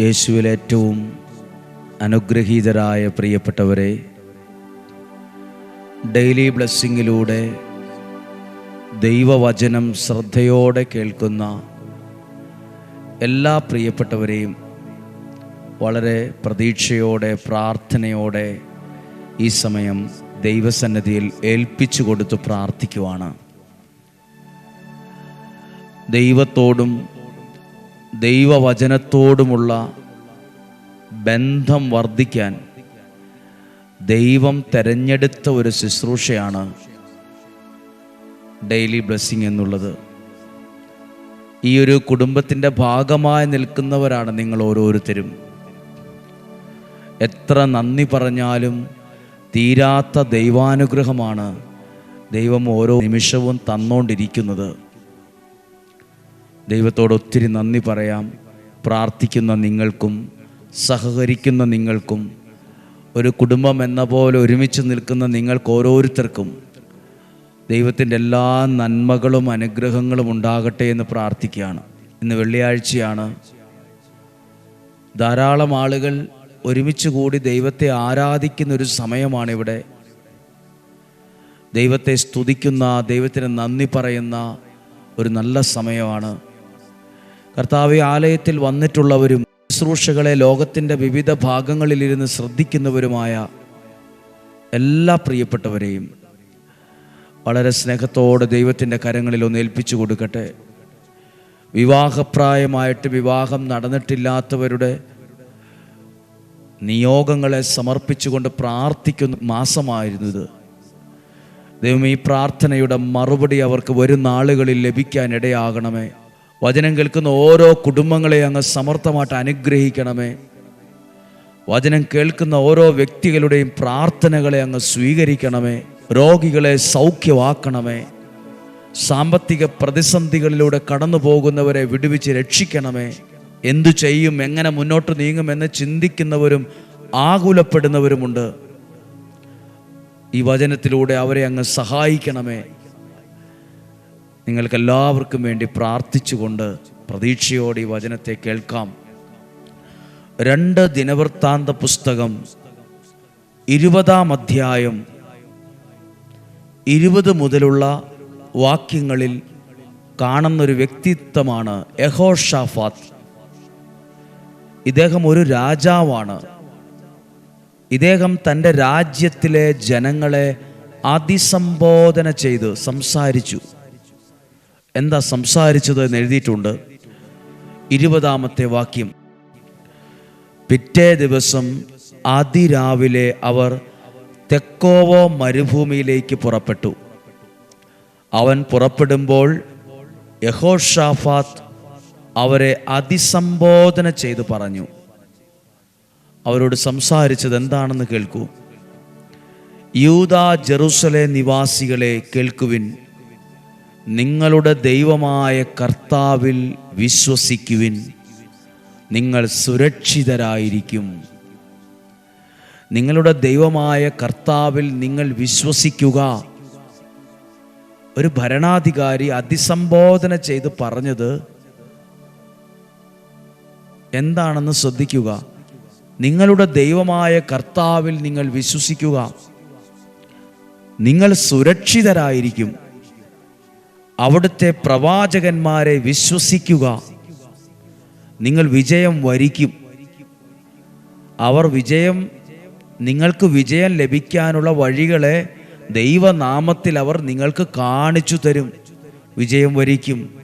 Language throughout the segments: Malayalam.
യേശുവിൽ ഏറ്റവും അനുഗ്രഹീതരായ പ്രിയപ്പെട്ടവരെ ഡെയിലി ബ്ലെസ്സിങ്ങിലൂടെ ദൈവവചനം ശ്രദ്ധയോടെ കേൾക്കുന്ന എല്ലാ പ്രിയപ്പെട്ടവരെയും വളരെ പ്രതീക്ഷയോടെ പ്രാർത്ഥനയോടെ ഈ സമയം ദൈവസന്നിധിയിൽ ഏൽപ്പിച്ചു കൊടുത്ത് പ്രാർത്ഥിക്കുവാണ്. ദൈവത്തോടും ദൈവവചനത്തോടുമുള്ള ബന്ധം വർദ്ധിക്കാൻ ദൈവം തെരഞ്ഞെടുത്ത ഒരു ശുശ്രൂഷയാണ് ഡെയിലി ബ്ലെസ്സിങ് എന്നുള്ളത്. ഈ ഒരു കുടുംബത്തിന്റെ ഭാഗമായി നിൽക്കുന്നവരാണ് നിങ്ങൾ ഓരോരുത്തരും. എത്ര നന്ദി പറഞ്ഞാലും തീരാത്ത ദൈവാനുഗ്രഹമാണ് ദൈവം ഓരോ നിമിഷവും തന്നുകൊണ്ടിരിക്കുന്നത് ദൈവത്തോട് ഒത്തിരി നന്ദി പറയാം. പ്രാർത്ഥിക്കുന്ന നിങ്ങൾക്കും സഹകരിക്കുന്ന നിങ്ങൾക്കും ഒരു കുടുംബം എന്ന പോലെ ഒരുമിച്ച് നിൽക്കുന്ന നിങ്ങൾക്ക് ഓരോരുത്തർക്കും ദൈവത്തിന്റെ എല്ലാ നന്മകളും അനുഗ്രഹങ്ങളും ഉണ്ടാകട്ടെ എന്ന് പ്രാർത്ഥിക്കുകയാണ്. ഇന്ന് വെള്ളിയാഴ്ചയാണ്. ധാരാളം ആളുകൾ ഒരുമിച്ച് കൂടി ദൈവത്തെ ആരാധിക്കുന്ന ഒരു സമയമാണിവിടെ. ദൈവത്തെ സ്തുതിക്കുന്ന ദൈവത്തിന് നന്ദി പറയുന്ന ഒരു നല്ല സമയമാണ്. കർത്താവ് ആലയത്തിൽ വന്നിട്ടുള്ളവരും ശുശ്രൂഷകളെ ലോകത്തിന്റെ വിവിധ ഭാഗങ്ങളിലിരുന്ന് ശ്രദ്ധിക്കുന്നവരുമായ എല്ലാ പ്രിയപ്പെട്ടവരെയും വളരെ സ്നേഹത്തോടെ ദൈവത്തിന്റെ കരങ്ങളിൽ ഒന്ന് ഏൽപ്പിച്ചു കൊടുക്കട്ടെ. വിവാഹപ്രായമായിട്ട് വിവാഹം നടന്നിട്ടില്ലാത്തവരുടെ നിയോഗങ്ങളെ സമർപ്പിച്ചുകൊണ്ട് പ്രാർത്ഥിക്കുന്ന മാസമായിരുന്നു ഇത് ദൈവം ഈ പ്രാർത്ഥനയുടെ മറുപടി അവർക്ക് വരും നാളുകളിൽ ലഭിക്കാൻ ഇടയാകണമേ വചനം കേൾക്കുന്ന ഓരോ കുടുംബങ്ങളെ അങ്ങ് സമർത്ഥമായിട്ട് അനുഗ്രഹിക്കണമേ. വചനം കേൾക്കുന്ന ഓരോ വ്യക്തികളുടെയും പ്രാർത്ഥനകളെ അങ്ങ് സ്വീകരിക്കണമേ. രോഗികളെ സൗഖ്യമാക്കണമേ. സാമ്പത്തിക പ്രതിസന്ധികളിലൂടെ കടന്നു പോകുന്നവരെ വിടുവിച്ച് രക്ഷിക്കണമേ. എന്തു ചെയ്യും എങ്ങനെ മുന്നോട്ട് നീങ്ങുമെന്ന് ചിന്തിക്കുന്നവരും ആകുലപ്പെടുന്നവരുമുണ്ട്. ഈ വചനത്തിലൂടെ അവരെ അങ്ങ് സഹായിക്കണമേ. നിങ്ങൾക്കെല്ലാവർക്കും വേണ്ടി പ്രാർത്ഥിച്ചുകൊണ്ട് പ്രതീക്ഷയോടെ ഈ വചനത്തെ കേൾക്കാം. രണ്ട് ദിനവൃത്താന്ത പുസ്തകം ഇരുപതാം അധ്യായം ഇരുപത് മുതലുള്ള വാക്യങ്ങളിൽ കാണുന്നൊരു വ്യക്തിത്വമാണ് യഹോഷാഫാത്ത് ഇദ്ദേഹം ഒരു രാജാവാണ്. ഇദ്ദേഹം തന്റെ രാജ്യത്തിലെ ജനങ്ങളെ അതിസംബോധന ചെയ്ത് സംസാരിച്ചു. എന്താ സംസാരിച്ചത് എന്ന് എഴുതിയിട്ടുണ്ട്. ഇരുപതാമത്തെ വാക്യം. പിറ്റേ ദിവസം അതിരാവിലെ അവർ തെക്കോവോ മരുഭൂമിയിലേക്ക് പുറപ്പെട്ടു. അവൻ പുറപ്പെടുമ്പോൾ യഹോഷാഫാത്ത് അവരെ അതിസംബോധന ചെയ്തു പറഞ്ഞു. അവരോട് സംസാരിച്ചത് എന്താണെന്ന് കേൾക്കൂ. യൂത ജെറുസലേ നിവാസികളെ കേൾക്കുവിൻ. നിങ്ങളുടെ ദൈവമായ കർത്താവിൽ വിശ്വസിക്കുവിൻ. നിങ്ങൾ സുരക്ഷിതരായിരിക്കും. നിങ്ങളുടെ ദൈവമായ കർത്താവിൽ നിങ്ങൾ വിശ്വസിക്കുക. ഒരു ഭരണാധികാരി അതിസംബോധന ചെയ്ത് പറഞ്ഞത് എന്താണെന്ന് ശ്രദ്ധിക്കുക. നിങ്ങളുടെ ദൈവമായ കർത്താവിൽ നിങ്ങൾ വിശ്വസിക്കുക. നിങ്ങൾ സുരക്ഷിതരായിരിക്കും. അവിടുത്തെ പ്രവാചകന്മാരെ വിശ്വസിക്കുക. നിങ്ങൾ വിജയം വരിക്കും. അവർ വിജയം നിങ്ങൾക്ക് വിജയം ലഭിക്കാനുള്ള വഴികളെ ദൈവനാമത്തിൽ അവർ നിങ്ങൾക്ക് കാണിച്ചു തരും. വിജയം വരിക്കും.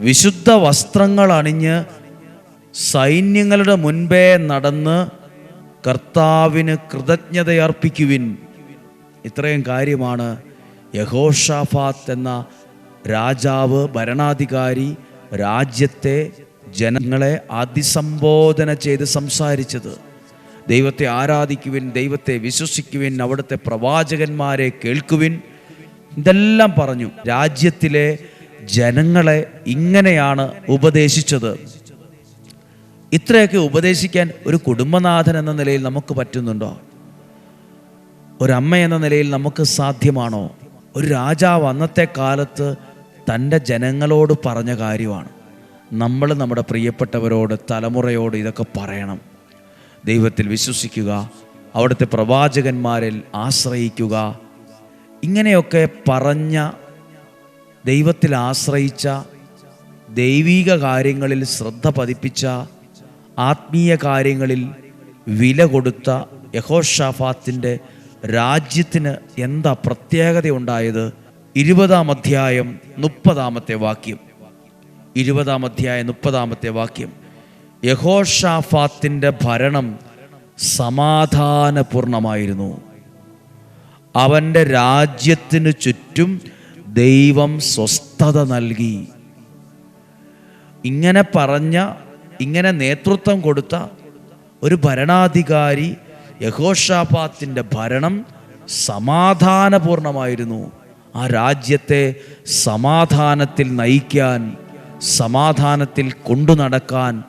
വിശുദ്ധ വസ്ത്രങ്ങൾ അണിഞ്ഞ് സൈന്യങ്ങളുടെ മുൻപേ നടന്ന് കർത്താവിന് കൃതജ്ഞതയർപ്പിക്കുവിൻ. ഇത്രയും കാര്യമാണ് യഹോഷാഫാത്ത് എന്ന രാജാവ് ഭരണാധികാരി രാജ്യത്തെ ജനങ്ങളെ അതിസംബോധന ചെയ്ത് സംസാരിച്ചത്. ദൈവത്തെ ആരാധിക്കുവിൻ ദൈവത്തെ വിശ്വസിക്കുവിൻ അവിടുത്തെ പ്രവാചകന്മാരെ കേൾക്കുവിൻ. ഇതെല്ലാം പറഞ്ഞു രാജ്യത്തിലെ ജനങ്ങളെ ഇങ്ങനെയാണ് ഉപദേശിച്ചത്. ഇത്രയൊക്കെ ഉപദേശിക്കാൻ ഒരു കുടുംബനാഥൻ എന്ന നിലയിൽ നമുക്ക് പറ്റുന്നുണ്ടോ? ഒരമ്മ എന്ന നിലയിൽ നമുക്ക് സാധ്യമാണോ? ഒരു രാജാവ് അന്നത്തെ കാലത്ത് തന്റെ ജനങ്ങളോട് പറഞ്ഞ കാര്യമാണ്. നമ്മൾ നമ്മുടെ പ്രിയപ്പെട്ടവരോട് തലമുറയോട് ഇതൊക്കെ പറയണം. ദൈവത്തിൽ വിശ്വസിക്കുക അവിടുത്തെ പ്രവാചകന്മാരിൽ ആശ്രയിക്കുക. ഇങ്ങനെയൊക്കെ പറഞ്ഞ ദൈവത്തിൽ ആശ്രയിച്ച ദൈവീക കാര്യങ്ങളിൽ ശ്രദ്ധ പതിപ്പിച്ച ആത്മീയ കാര്യങ്ങളിൽ വില കൊടുത്ത യഹോഷാഫാത്തിന്റെ രാജ്യത്തിന് എന്താ പ്രത്യേകത ഉണ്ടായത്? ഇരുപതാം അധ്യായം മുപ്പതാമത്തെ വാക്യം. ഇരുപതാം അധ്യായം മുപ്പതാമത്തെ വാക്യം. യഹോഷാഫാത്തിന്റെ ഭരണം സമാധാനപൂർണമായിരുന്നു. അവന്റെ രാജ്യത്തിന് ചുറ്റും ദൈവം സ്വസ്ഥത നൽകി. ഇങ്ങനെ പറഞ്ഞ ഇങ്ങനെ നേതൃത്വം കൊടുത്ത ഒരു ഭരണാധികാരി യഹോഷാപാത്തിന്റെ ഭരണം സമാധാനപൂർണമായിരുന്നു. ആ രാജ്യത്തെ സമാധാനത്തിൽ നയിക്കാൻ സമാധാനത്തിൽ കൊണ്ടു നടക്കാൻ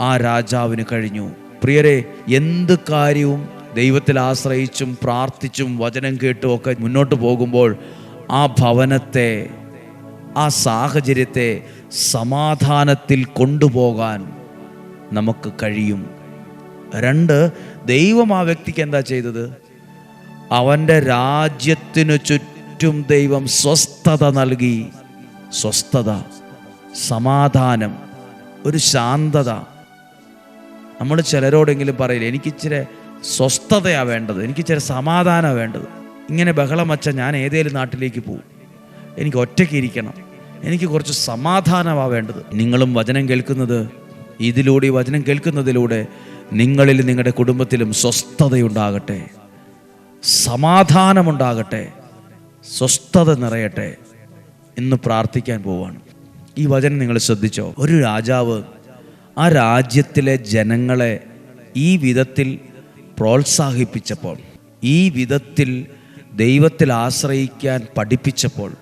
ആ രാജാവിന് കഴിഞ്ഞു. പ്രിയരെ എന്ത് കാര്യവും ദൈവത്തിൽ ആശ്രയിച്ചും പ്രാർത്ഥിച്ചും വചനം കേട്ടും ഒക്കെ മുന്നോട്ട് പോകുമ്പോൾ ആ ഭവനത്തെ ആ സാഹചര്യത്തെ സമാധാനത്തിൽ കൊണ്ടുപോകാൻ നമുക്ക് കഴിയും. രണ്ട് ദൈവം ആ വ്യക്തിക്ക് എന്താ ചെയ്തത്? അവന്റെ രാജ്യത്തിനു ചുറ്റും ദൈവം സ്വസ്ഥത നൽകി. സ്വസ്ഥത സമാധാനം ഒരു ശാന്തത. നമ്മൾ ചിലരോടെങ്കിലും പറയില്ല എനിക്കിച്ചിരി സ്വസ്ഥതയാണ് വേണ്ടത് എനിക്കിച്ചിരി സമാധാനമാണ് വേണ്ടത്. ഇങ്ങനെ ബഹളം വച്ച ഞാൻ ഏതേലും നാട്ടിലേക്ക് പോകും എനിക്ക് ഒറ്റയ്ക്ക് ഇരിക്കണം. എനിക്ക് കുറച്ച് സമാധാനമാണ് വേണ്ടത്. നിങ്ങളും വചനം കേൾക്കുന്നത് ഇതിലൂടെ വചനം കേൾക്കുന്നതിലൂടെ നിങ്ങളിൽ നിങ്ങളുടെ കുടുംബത്തിലും സ്വസ്ഥതയുണ്ടാകട്ടെ. സമാധാനമുണ്ടാകട്ടെ. സ്വസ്ഥത നിറയട്ടെ എന്ന് പ്രാർത്ഥിക്കാൻ പോവാണ്. ഈ വചനം നിങ്ങൾ ശ്രദ്ധിച്ചോ? ഒരു രാജാവ് ആ രാജ്യത്തിലെ ജനങ്ങളെ ഈ വിധത്തിൽ പ്രോത്സാഹിപ്പിച്ചപ്പോൾ ഈ വിധത്തിൽ ദൈവത്തിൽ ആശ്രയിക്കാൻ പഠിപ്പിച്ചപ്പോൾ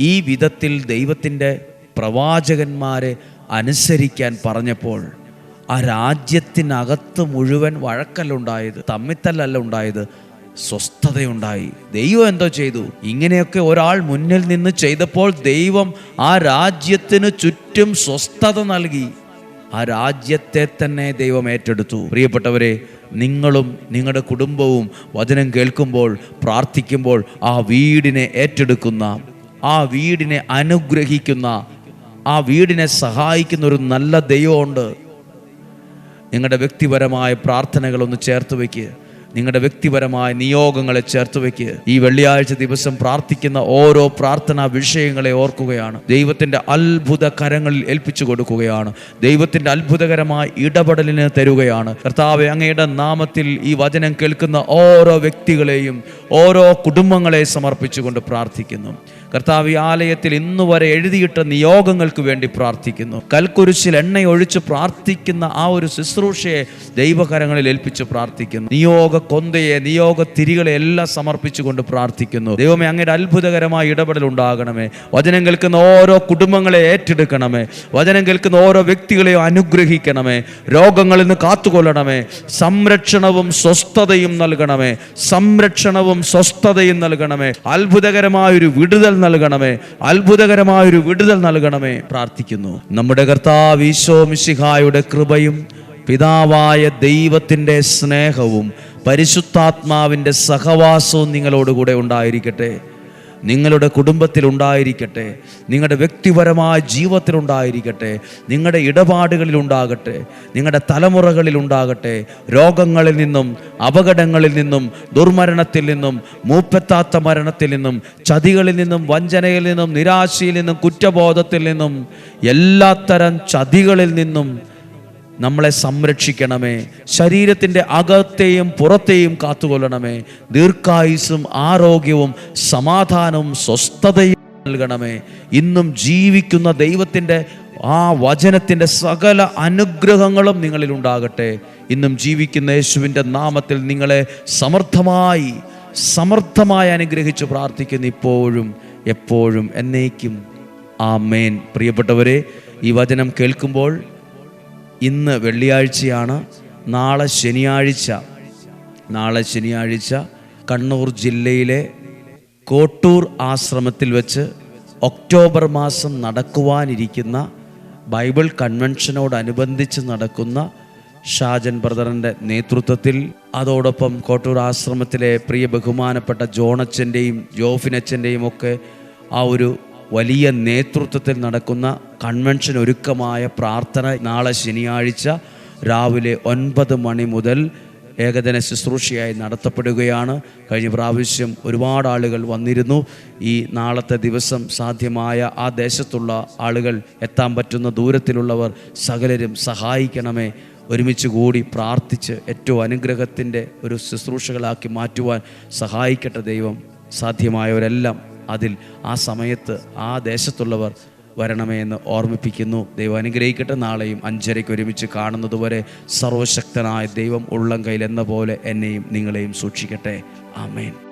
ഈ വിധത്തിൽ ദൈവത്തിന്റെ പ്രവാചകന്മാരെ അനുസരിക്കാൻ പറഞ്ഞപ്പോൾ ആ രാജ്യത്തിനകത്ത് മുഴുവൻ വഴക്കല്ലുണ്ടായത് തമ്മിത്തല്ലല്ല ഉണ്ടായത് സ്വസ്ഥതയുണ്ടായി. ദൈവം എന്തോ ചെയ്തു? ഇങ്ങനെയൊക്കെ ഒരാൾ മുന്നിൽ നിന്ന് ചെയ്തപ്പോൾ ദൈവം ആ രാജ്യത്തിന് ചുറ്റും സ്വസ്ഥത നൽകി. ആ രാജ്യത്തെ തന്നെ ദൈവം ഏറ്റെടുത്തു. പ്രിയപ്പെട്ടവരെ നിങ്ങളും നിങ്ങളുടെ കുടുംബവും വചനം കേൾക്കുമ്പോൾ പ്രാർത്ഥിക്കുമ്പോൾ ആ വീടിനെ ഏറ്റെടുക്കുന്ന ആ വീടിനെ അനുഗ്രഹിക്കുന്ന ആ വീടിനെ സഹായിക്കുന്ന ഒരു നല്ല ദൈവമുണ്ട്. നിങ്ങളുടെ വ്യക്തിപരമായ പ്രാർത്ഥനകളൊന്ന് ചേർത്ത് വയ്ക്കുക നിങ്ങളുടെ വ്യക്തിപരമായ നിയോഗങ്ങളെ ചേർത്ത് വയ്ക്കുക ഈ വെള്ളിയാഴ്ച ദിവസം പ്രാർത്ഥിക്കുന്ന ഓരോ പ്രാർത്ഥനാ വിഷയങ്ങളെ ഓർക്കുകയാണ്. ദൈവത്തിന്റെ അത്ഭുത കരങ്ങളിൽ ഏൽപ്പിച്ചു കൊടുക്കുകയാണ്. ദൈവത്തിന്റെ അത്ഭുതകരമായ ഇടപെടലിന് തരുകയാണ്. കർത്താവ് അങ്ങയുടെ നാമത്തിൽ ഈ വചനം കേൾക്കുന്ന ഓരോ വ്യക്തികളെയും ഓരോ കുടുംബങ്ങളെ സമർപ്പിച്ചുകൊണ്ട് പ്രാർത്ഥിക്കുന്നു. കർത്താവ് ഈ ആലയത്തിൽ ഇന്നു വരെ എഴുതിയിട്ട നിയോഗങ്ങൾക്ക് വേണ്ടി പ്രാർത്ഥിക്കുന്നു. കൽക്കുരിശിൽ എണ്ണയൊഴിച്ച് പ്രാർത്ഥിക്കുന്ന ആ ഒരു ശുശ്രൂഷയെ ദൈവകരങ്ങളിൽ ഏൽപ്പിച്ച് പ്രാർത്ഥിക്കുന്നു. നിയോഗ കൊന്തയെ നിയോഗ തിരികളെ എല്ലാം സമർപ്പിച്ചുകൊണ്ട് പ്രാർത്ഥിക്കുന്നു. ദൈവമേ അങ്ങയുടെ അത്ഭുതകരമായ ഇടപെടൽ ഉണ്ടാകണമേ. വചനം കേൾക്കുന്ന ഓരോ കുടുംബങ്ങളെ ഏറ്റെടുക്കണമേ. വചനം കേൾക്കുന്ന ഓരോ വ്യക്തികളെയും അനുഗ്രഹിക്കണമേ. രോഗങ്ങളിൽ നിന്ന് കാത്തുകൊള്ളണമേ. സംരക്ഷണവും സ്വസ്ഥതയും നൽകണമേ. സംരക്ഷണവും സ്വസ്ഥതയും നൽകണമേ. അത്ഭുതകരമായ ഒരു വിടുതൽ നൽകണമേ. അത്ഭുതകരമായൊരു വിടുതൽ നൽകണമേ. പ്രാർത്ഥിക്കുന്നു. നമ്മുടെ കർത്താവ് ഈശോ മിശിഹായുടെ കൃപയും പിതാവായ ദൈവത്തിന്റെ സ്നേഹവും പരിശുദ്ധാത്മാവിന്റെ സഹവാസവും നിങ്ങളോടുകൂടെ ഉണ്ടായിരിക്കട്ടെ. നിങ്ങളുടെ കുടുംബത്തിൽ ഉണ്ടായിരിക്കട്ടെ നിങ്ങളുടെ വ്യക്തിപരമായ ജീവിതത്തിൽ ഉണ്ടായിരിക്കട്ടെ നിങ്ങളുടെ ഇടപാടുകളിൽ ഉണ്ടാകട്ടെ നിങ്ങളുടെ തലമുറകളിൽ ഉണ്ടാകട്ടെ രോഗങ്ങളിൽ നിന്നും അപകടങ്ങളിൽ നിന്നും ദുർമരണത്തിൽ നിന്നും മൂപ്പത്താത്ത മരണത്തിൽ നിന്നും ചതികളിൽ നിന്നും വഞ്ചനയിൽ നിന്നും നിരാശയിൽ നിന്നും കുറ്റബോധത്തിൽ നിന്നും എല്ലാത്തരം ചതികളിൽ നിന്നും നമ്മളെ സംരക്ഷിക്കണമേ. ശരീരത്തിന്റെ അകത്തെയും പുറത്തെയും കാത്തുകൊള്ളണമേ. ദീർഘായുസും ആരോഗ്യവും സമാധാനവും സ്വസ്ഥതയും നൽകണമേ. ഇന്നും ജീവിക്കുന്ന ദൈവത്തിന്റെ ആ വചനത്തിന്റെ സകല അനുഗ്രഹങ്ങളും നിങ്ങളിൽ ഉണ്ടാകട്ടെ. ഇന്നും ജീവിക്കുന്ന യേശുവിന്റെ നാമത്തിൽ നിങ്ങളെ സമർത്ഥമായി സമർത്ഥമായി അനുഗ്രഹിച്ച് പ്രാർത്ഥിക്കുന്നു ഇപ്പോഴും എപ്പോഴും എന്നേക്കും. ആ മേൻ പ്രിയപ്പെട്ടവരെ ഈ വചനം കേൾക്കുമ്പോൾ ഇന്ന് വെള്ളിയാഴ്ചയാണ്. നാളെ ശനിയാഴ്ച. നാളെ ശനിയാഴ്ച കണ്ണൂർ ജില്ലയിലെ കോട്ടൂർ ആശ്രമത്തിൽ വെച്ച് ഒക്ടോബർ മാസം നടക്കുവാനിരിക്കുന്ന ബൈബിൾ കൺവെൻഷനോടനുബന്ധിച്ച് നടക്കുന്ന ഷാജൻ ബ്രദറിന്റെ നേതൃത്വത്തിൽ അതോടൊപ്പം കോട്ടൂർ ആശ്രമത്തിലെ പ്രിയ ബഹുമാനപ്പെട്ട ജോണച്ചന്റെയും ജോഫിനച്ചന്റെയും ഒക്കെ ആ ഒരു വലിയ നേതൃത്വത്തിൽ നടക്കുന്ന കൺവെൻഷൻ ഒരുക്കമായ പ്രാർത്ഥന നാളെ ശനിയാഴ്ച രാവിലെ ഒൻപത് മണി മുതൽ ഏകദിന ശുശ്രൂഷയായി നടത്തപ്പെടുകയാണ്. കഴിഞ്ഞ പ്രാവശ്യം ഒരുപാട് ആളുകൾ വന്നിരുന്നു. ഈ നാളത്തെ ദിവസം സാധ്യമായ ആ ദേശത്തുള്ള ആളുകൾ എത്താൻ പറ്റുന്ന ദൂരത്തിലുള്ളവർ സകലരും സഹായിക്കണമേ. ഒരുമിച്ച് കൂടി പ്രാർത്ഥിച്ച് ഏറ്റവും അനുഗ്രഹത്തിന്റെ ഒരു ശുശ്രൂഷകളാക്കി മാറ്റുവാൻ സഹായിക്കട്ടെ ദൈവം. സാധ്യമായവരെല്ലാം അതിൽ ആ സമയത്ത് ആ ദേശത്തുള്ളവർ വരണമേ എന്ന് ഓർമ്മിപ്പിക്കുന്നു. ദൈവം അനുഗ്രഹിക്കട്ടെ. നാളെയും അഞ്ചരയ്ക്ക് ഒരുമിച്ച് കാണുന്നതുവരെ സർവശക്തനായ ദൈവം ഉള്ളം കയ്യിൽ എന്ന പോലെ എന്നെയും നിങ്ങളെയും സൂക്ഷിക്കട്ടെ. ആമേൻ.